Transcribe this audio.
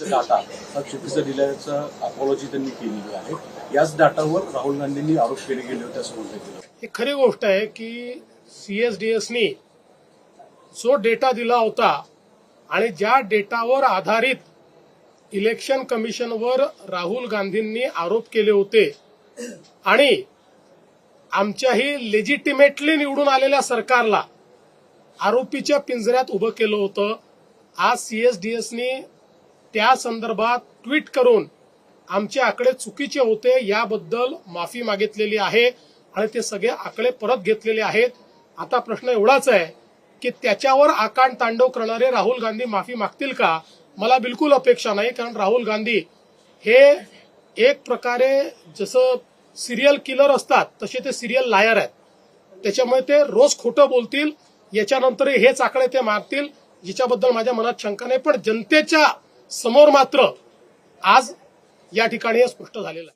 Data हा चुकीचा दिल्याचं अपॉलॉजी त्यांनी केलेली आहे. याच डाटावर राहुल गांधींनी आरोप केले गेले होते असं म्हणलं गेलं. ही खरी गोष्ट आहे की सीएसडीएसनी जो डेटा दिला होता आणि ज्या डेटावर आधारित इलेक्शन कमिशनवर राहुल गांधींनी आरोप केले होते आणि आमच्याही लेजिटिमेटली निवडून आलेल्या सरकारला आरोपीच्या पिंजऱ्यात उभं केलं होतं आज सीएसडीएसनी त्या संदर्भात ट्विट करून आमचे आकडे चुकीचे होते याबद्दल माफी मागितलेली आहे आणि ते सगळे आकडे परत घेतलेले आहेत. आता प्रश्न एवढाच आहे की त्याच्यावर आकांड तांडव करणारे राहुल गांधी माफी मागतील का? मला बिलकुल अपेक्षा नाही कारण राहुल गांधी हे एक प्रकारे जसं सिरियल किलर असतात तसे ते सिरियल लायर आहेत. त्याच्यामुळे ते रोज खोटं बोलतील. याच्यानंतर हेच आकडे ते मागतील जिच्याबद्दल माझ्या मनात शंका नाही पण जनतेच्या समोर मात्र आज या ठिकाणी स्पष्ट झालेलं आहे.